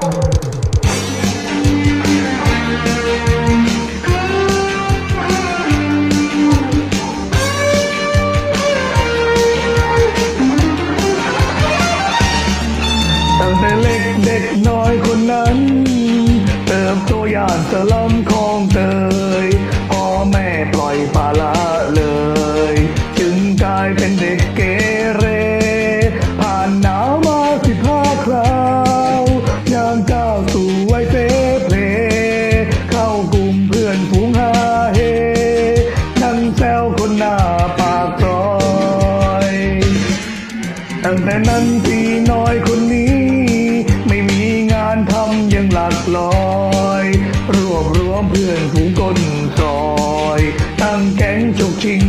ตั้ ตั้งแต่นั้นพี่น้อยคนนี้ ไม่มีงานทำยังหลักลอย รวบรวมเพื่อนฝูงก้นซอย ตั้งแก๊งจกชิง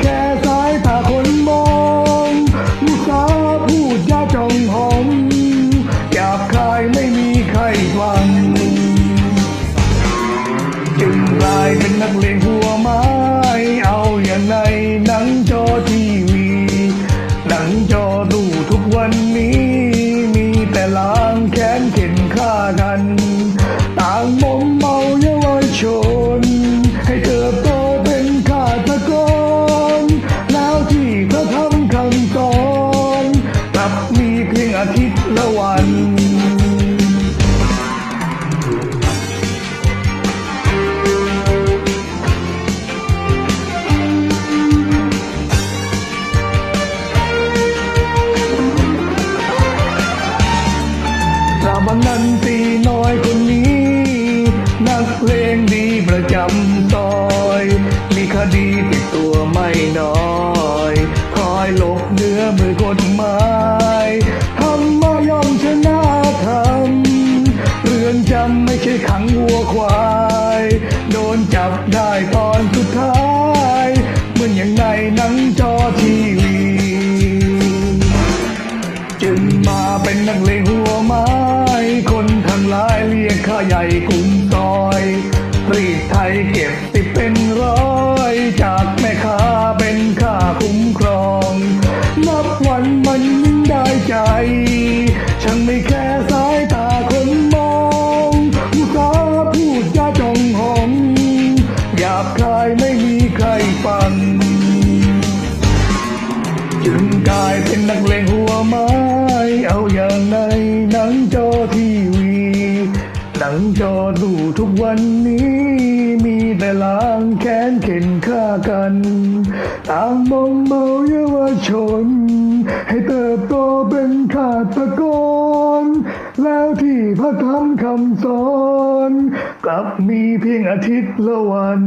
แค่สายตาคนมองมุสาวพูดยาจองหอมหยาบคายไม่มีใครฟังจึงกลายเป็นนักเลงหัวไม้ เอาอย่างในหนังจอทีวี หนังจอดูทุกวันนี้มีแต่ลา ละวัน เป็นนักเลงหัวไม้ คนทั้งหลายเรียกข้าใหญ่กลุ่มซอยรีดไทยเก็บสิดเป็นร้อยจากแม่ค้าเป็นข้าคุ้มครอง นับวันมันยิ่งได้ใจ จึงกลายเป็นนักเลงหัวไม้ เอาอย่างในหนังจอทีวี หนังจอดูทุกวันนี้ มีแต่ล้างแค้นเข็นฆ่ากัน ต่างมองเมาเยาวชน ให้เติบโตเป็นฆาตกรแล้วที่พระธรรมคำสอน กลับมีเพียงอาทิตย์ละวัน